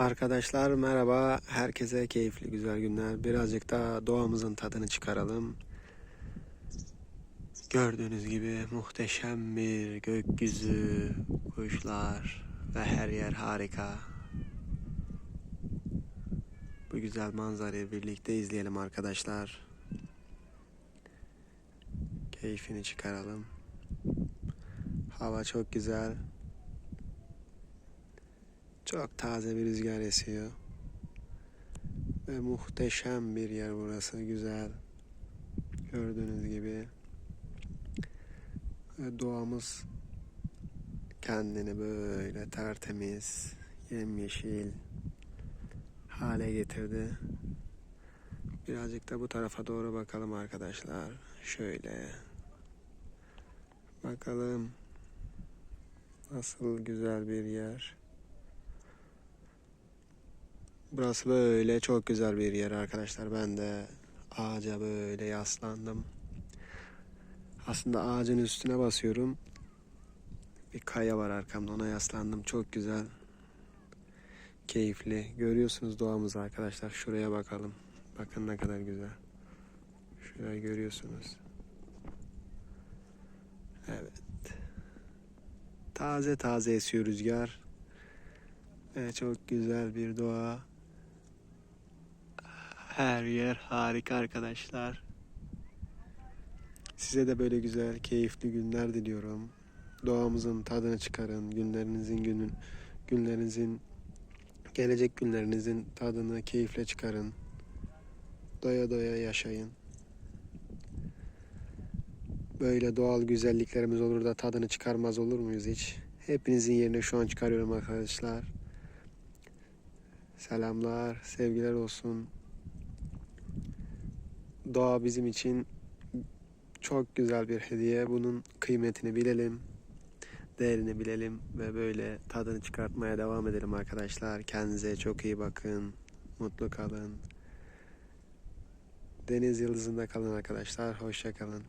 Arkadaşlar merhaba. Herkese keyifli güzel günler. Birazcık da doğamızın tadını çıkaralım. Gördüğünüz gibi muhteşem bir gökyüzü, kuşlar ve her yer harika. Bu güzel manzarayı birlikte izleyelim arkadaşlar. Keyfini çıkaralım. Hava çok güzel. Çok taze bir rüzgar esiyor. Ve muhteşem bir yer burası. Güzel. Gördüğünüz gibi. Ve doğamız kendini böyle tertemiz, yemyeşil hale getirdi. Birazcık da bu tarafa doğru bakalım arkadaşlar. Şöyle. Bakalım. Nasıl güzel bir yer. Burası böyle çok güzel bir yer arkadaşlar. Ben de ağaca böyle yaslandım. Aslında ağacın üstüne basıyorum. Bir kaya var arkamda ona yaslandım. Çok güzel. Keyifli. Görüyorsunuz doğamızı arkadaşlar. Şuraya bakalım. Bakın ne kadar güzel. Şurayı görüyorsunuz. Evet. Taze taze esiyor rüzgar. Ve çok güzel bir doğa. Her yer harika arkadaşlar. Size de böyle güzel, keyifli günler diliyorum. Doğamızın tadını çıkarın. Günlerinizin günün günlerinizin gelecek günlerinizin tadını keyifle çıkarın. Doya doya yaşayın. Böyle doğal güzelliklerimiz olur da tadını çıkarmaz olur muyuz hiç? Hepinizin yerine şu an çıkarıyorum arkadaşlar. Selamlar, sevgiler olsun. Doğa bizim için çok güzel bir hediye. Bunun kıymetini bilelim, değerini bilelim ve böyle tadını çıkartmaya devam edelim arkadaşlar. Kendinize çok iyi bakın, mutlu kalın. Deniz yıldızında kalın arkadaşlar. Hoşça kalın.